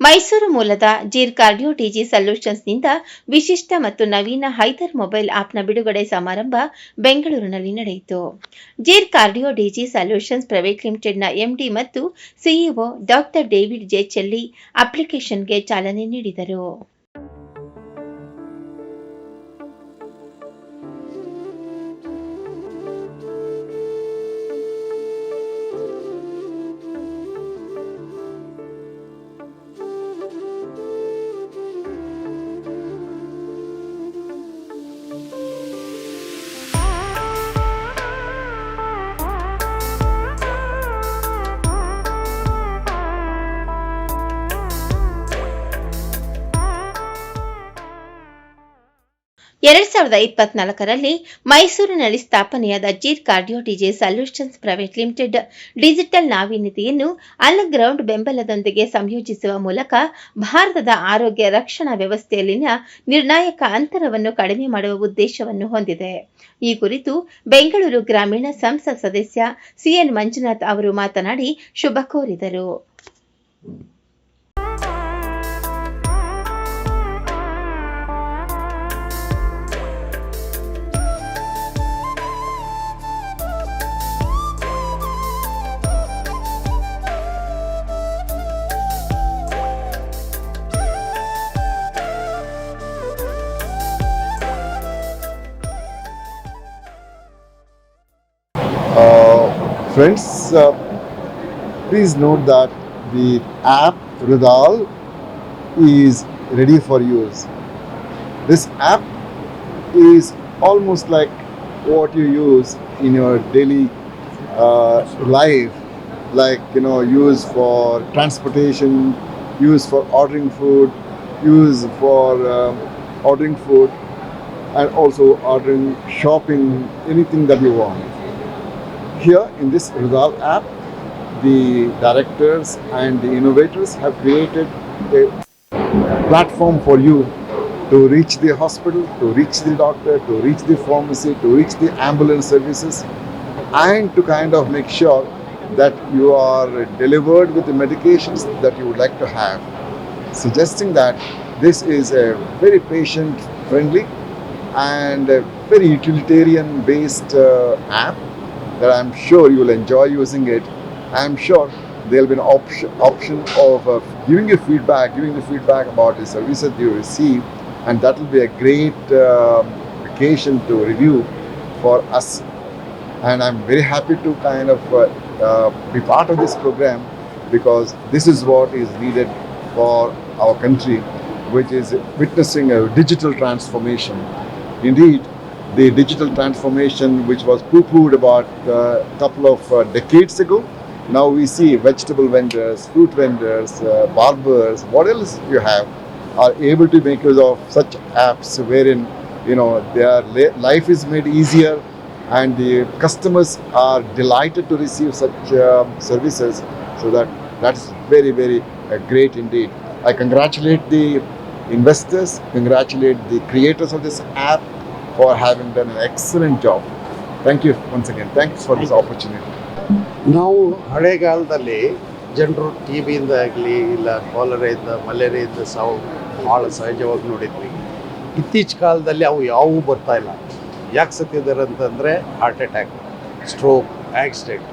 ಮೈಸೂರು ಮೂಲದ ಜೀರ್ cardio TG ಸೊಲ್ಯೂಷನ್ಸ್ನಿಂದ ವಿಶಿಷ್ಟ ಮತ್ತು ನವೀನ ಹೈದರ್ ಮೊಬೈಲ್ ಆಪ್ನ ಬಿಡುಗಡೆ ಸಮಾರಂಭ ಬೆಂಗಳೂರಿನಲ್ಲಿ ನಡೆಯಿತು. Zeer cardio DG solutions private ಲಿಮಿಟೆಡ್ನ ಎಂಡಿ ಮತ್ತು ಸಿಇಒ ಡಾಕ್ಟರ್ ಡೇವಿಡ್ ಜೆ ಚೆಲ್ಲಿ ಅಪ್ಲಿಕೇಶನ್ಗೆ ಚಾಲನೆ ನೀಡಿದರು. ಎರಡ್ ಸಾವಿರದ ಇಪ್ಪತ್ನಾಲ್ಕರಲ್ಲಿ ಮೈಸೂರಿನಲ್ಲಿ ಸ್ಥಾಪನೆಯಾದ Zeer cardio DJ solutions private limited digital ನಾವೀನ್ಯತೆಯನ್ನು ಅಲ್ ಗ್ರೌಂಡ್ ಬೆಂಬಲದೊಂದಿಗೆ ಸಂಯೋಜಿಸುವ ಮೂಲಕ ಭಾರತದ ಆರೋಗ್ಯ ರಕ್ಷಣಾ ವ್ಯವಸ್ಥೆಯಲ್ಲಿನ ನಿರ್ಣಾಯಕ ಅಂತರವನ್ನು ಕಡಿಮೆ ಮಾಡುವ ಉದ್ದೇಶವನ್ನು ಹೊಂದಿದೆ. ಈ ಕುರಿತು ಬೆಂಗಳೂರು ಗ್ರಾಮೀಣ ಸಂಸತ್ ಸದಸ್ಯ ಸಿಎನ್ ಮಂಜುನಾಥ್ ಅವರು ಮಾತನಾಡಿ ಶುಭ ಕೋರಿದರು. Friends, uh, please note that the app Ridal is ready for use. This app is almost like what you use in your daily uh, life, like you know, use for transportation, use for ordering food, use for um, ordering food, and also ordering shopping, anything that you want here in this Resolve app, the directors and the innovators have created a platform for you to reach the hospital, to reach the doctor, to reach the pharmacy, to reach the ambulance services, and to kind of make sure that you are delivered with the medications that you would like to have. Suggesting that this is a very patient friendly and very utilitarian based uh, app that I'm sure you will enjoy using it. I'm sure there'll be an option, option of uh, giving you feedback, giving the feedback about the services you receive, and that will be a great um occasion to review for us. And I'm very happy to kind of uh, uh, be part of this program because this is what is needed for our country, which is witnessing a digital transformation. Indeed, the digital transformation which was poo-pooed about a couple of uh, decades ago. Now we see vegetable vendors, fruit vendors, uh, barbers, what else you have, are able to make use of such apps wherein you know their life is made easier and the customers are delighted to receive such um, services. So that that's very very uh, great indeed. I congratulate the investors, congratulate the creators of this app for having done an excellent job. Thank you once again. Thanks for this opportunity. ನಾವು ಹಳೆಗಾಲದಲ್ಲಿ ಜನರು T ಬಿಯಿಂದ ಆಗಲಿ, ಇಲ್ಲ ಕಾಲರೆಯಿಂದ ಮಲೇರಿಯಿಂದ ಸಾವು ಭಾಳ ಸಹಜವಾಗಿ ನೋಡಿದ್ವಿ ಇತ್ತೀಚ ಕಾಲದಲ್ಲಿ ಅವು ಯಾವೂ ಬರ್ತಾ ಇಲ್ಲ ಯಾಕೆ ಸತ್ತಿದ್ದಾರೆ ಅಂತಂದರೆ ಹಾರ್ಟ್ ಅಟ್ಯಾಕ್ ಸ್ಟ್ರೋಕ್ ಆಕ್ಸಿಡೆಂಟ್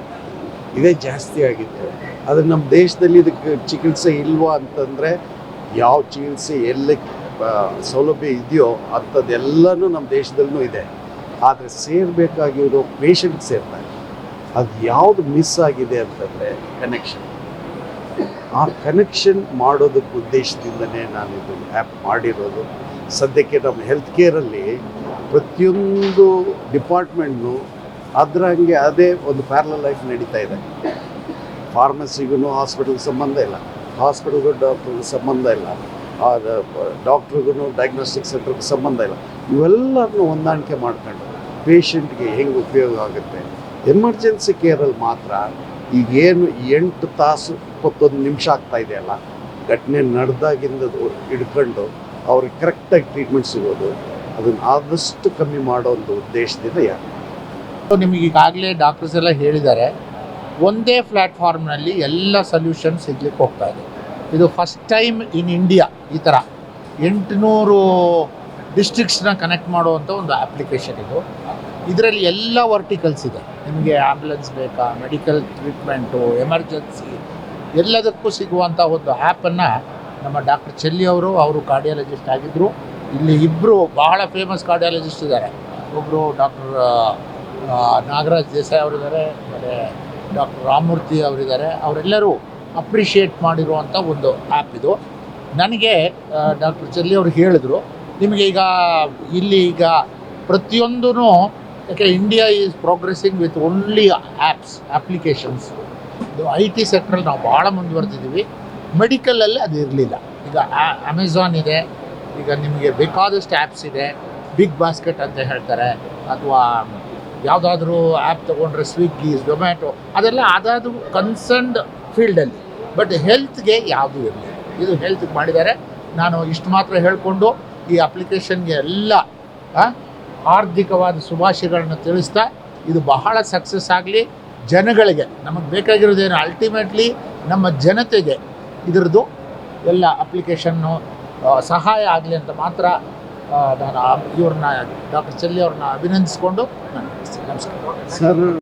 ಇದೇ ಜಾಸ್ತಿ ಆಗಿತ್ತು ಆದರೆ ನಮ್ಮ ದೇಶದಲ್ಲಿ ಇದಕ್ಕೆ ಚಿಕಿತ್ಸೆ ಇಲ್ವಾ ಅಂತಂದರೆ ಯಾವ ಚಿಕಿತ್ಸೆ ಎಲ್ಲಕ್ಕೆ ಸೌಲಭ್ಯ ಇದೆಯೋ ಅಂಥದ್ದೆಲ್ಲನೂ ನಮ್ಮ ದೇಶದಲ್ಲೂ ಇದೆ. ಆದರೆ ಸೇರಬೇಕಾಗಿರೋ ಪೇಷಂಟ್ ಸೇರ್ತಾರೆ. ಅದು ಯಾವುದು ಮಿಸ್ ಆಗಿದೆ ಅಂತಂದರೆ ಕನೆಕ್ಷನ್ ಆ ಕನೆಕ್ಷನ್ ಮಾಡೋದಕ್ಕೆ ಉದ್ದೇಶದಿಂದನೇ ನಾನು ಇದು ಆ್ಯಪ್ ಮಾಡಿರೋದು. ಸದ್ಯಕ್ಕೆ ನಮ್ಮ ಹೆಲ್ತ್ ಕೇರಲ್ಲಿ ಪ್ರತಿಯೊಂದು ಡಿಪಾರ್ಟ್ಮೆಂಟ್ನು ಅದರ ಹಂಗೆ ಅದೇ ಒಂದು ಪ್ಯಾರಲ ಲೈಫ್ ನಡೀತಾ ಇದೆ. ಫಾರ್ಮಸಿಗೂ ಹಾಸ್ಪಿಟಲ್ಗೆ ಸಂಬಂಧ ಇಲ್ಲ. ಹಾಸ್ಪಿಟಲ್ಗೂ ಡಾಕ್ಟ್ರಿಗೆ ಸಂಬಂಧ ಇಲ್ಲ. ಡಾಕ್ಟ್ರಿಗೂ ಡಯಾಗ್ನೋಸ್ಟಿಕ್ ಸೆಂಟ್ರಿಗೆ ಸಂಬಂಧ ಇಲ್ಲ. ಇವೆಲ್ಲರನ್ನು ಹೊಂದಾಣಿಕೆ ಮಾಡ್ಕೊಂಡು ಪೇಷಂಟ್ಗೆ ಹೆಂಗೆ ಉಪಯೋಗ ಆಗುತ್ತೆ? ಎಮರ್ಜೆನ್ಸಿ ಕೇರಲ್ಲಿ ಮಾತ್ರ ಈಗೇನು ಎಂಟು ತಾಸು ಇಪ್ಪತ್ತೊಂದು ನಿಮಿಷ ಆಗ್ತಾ ಇದೆಯಲ್ಲ ಘಟನೆ ನಡೆದಾಗಿಂದ ಹಿಡ್ಕೊಂಡು ಅವ್ರಿಗೆ ಕರೆಕ್ಟಾಗಿ ಟ್ರೀಟ್ಮೆಂಟ್ ಸಿಗೋದು, ಅದನ್ನು ಆದಷ್ಟು ಕಮ್ಮಿ ಮಾಡೋ ಒಂದು ಉದ್ದೇಶದಿಂದ ಯಾರು? ನಿಮಗೆ ಈಗಾಗಲೇ ಡಾಕ್ಟರ್ಸ್ ಎಲ್ಲ ಹೇಳಿದ್ದಾರೆ, ಒಂದೇ ಪ್ಲ್ಯಾಟ್ಫಾರ್ಮ್ನಲ್ಲಿ ಎಲ್ಲ ಸೊಲ್ಯೂಷನ್ ಸಿಗ್ಲಿಕ್ಕೆ ಹೋಗ್ತಾ ಇದೆ. ಇದು ಫಸ್ಟ್ ಟೈಮ್ ಇನ್ ಇಂಡಿಯಾ ಈ ಥರ ಎಂಟುನೂರು ಡಿಸ್ಟ್ರಿಕ್ಸ್ನ ಕನೆಕ್ಟ್ ಮಾಡುವಂಥ ಒಂದು ಅಪ್ಲಿಕೇಶನ್ ಇದು. ಇದರಲ್ಲಿ ಎಲ್ಲ ವರ್ಟಿಕಲ್ಸ್ ಇದೆ. ನಿಮಗೆ ಆ್ಯಂಬುಲೆನ್ಸ್ ಬೇಕಾ ಮೆಡಿಕಲ್ ಟ್ರೀಟ್ಮೆಂಟು ಎಮರ್ಜೆನ್ಸಿ ಎಲ್ಲದಕ್ಕೂ ಸಿಗುವಂಥ ಒಂದು ಆ್ಯಪನ್ನು ನಮ್ಮ ಡಾಕ್ಟರ್ ಚೆಲ್ಲಿ ಅವರು ಅವರು ಕಾರ್ಡಿಯಾಲಜಿಸ್ಟ್ ಆಗಿದ್ದರು ಇಲ್ಲಿ ಇಬ್ಬರು ಬಹಳ ಫೇಮಸ್ ಕಾರ್ಡಿಯಾಲಜಿಸ್ಟ್ ಇದ್ದಾರೆ. ಒಬ್ಬರು ಡಾಕ್ಟರ್ ನಾಗರಾಜ್ ದೇಸಾಯಿ ಅವರಿದ್ದಾರೆ ಮತ್ತು ಡಾಕ್ಟರ್ ರಾಮಮೂರ್ತಿ ಅವರಿದ್ದಾರೆ. ಅವರೆಲ್ಲರೂ ಅಪ್ರಿಷಿಯೇಟ್ ಮಾಡಿರುವಂಥ ಒಂದು ಆ್ಯಪ್ ಇದು. ನನಗೆ ಡಾಕ್ಟರ್ ಚೆಲ್ಲಿ ಅವರು ಹೇಳಿದರು, ನಿಮಗೆ ಈಗ ಇಲ್ಲಿ ಈಗ ಪ್ರತಿಯೊಂದೂ ಯಾಕೆ India is progressing with only apps applications ಇದು ಐ ಟಿ ಸೆಕ್ಟ್ರಲ್ಲಿ ನಾವು ಭಾಳ ಮುಂದುವರೆದಿದ್ದೀವಿ. ಮೆಡಿಕಲಲ್ಲಿ ಅದು ಇರಲಿಲ್ಲ. ಈಗ ಅಮೆಝಾನ್ ಇದೆ, ಈಗ ನಿಮಗೆ ಬೇಕಾದಷ್ಟು ಆ್ಯಪ್ಸ್ ಇದೆ. ಬಿಗ್ ಬಾಸ್ಕೆಟ್ ಅಂತ ಹೇಳ್ತಾರೆ, ಅಥವಾ ಯಾವುದಾದ್ರೂ ಆ್ಯಪ್ ತೊಗೊಂಡ್ರೆ ಸ್ವಿಗ್ಗಿ ಝೊಮ್ಯಾಟೊ ಅದೆಲ್ಲ ಅದಾದರೂ ಕನ್ಸರ್ನ್ಡ್ ಫೀಲ್ಡಲ್ಲಿ ಬಟ್ ಹೆಲ್ತ್ಗೆ ಯಾವುದೂ ಇರಲಿ ಇದು ಹೆಲ್ತ್ಗೆ ಮಾಡಿದ್ದಾರೆ. ನಾನು ಇಷ್ಟು ಮಾತ್ರ ಹೇಳಿಕೊಂಡು ಈ ಅಪ್ಲಿಕೇಶನ್ಗೆ ಎಲ್ಲ ಆರ್ಥಿಕವಾದ ಶುಭಾಶಯಗಳನ್ನು ತಿಳಿಸ್ತಾ ಇದು ಬಹಳ ಸಕ್ಸಸ್ ಆಗಲಿ, ಜನಗಳಿಗೆ, ನಮಗೆ ಬೇಕಾಗಿರೋದೇನು ಅಲ್ಟಿಮೇಟ್ಲಿ ನಮ್ಮ ಜನತೆಗೆ ಇದರದ್ದು ಎಲ್ಲ ಅಪ್ಲಿಕೇಶನ್ನು ಸಹಾಯ ಆಗಲಿ ಅಂತ ಮಾತ್ರ ನಾನು ಇವ್ರನ್ನ, ಡಾಕ್ಟರ್ ಚೆಲ್ಲಿ ಅವ್ರನ್ನ ಅಭಿನಂದಿಸ್ಕೊಂಡು ನಾನು ನಮಸ್ಕಾರ. ಸರ್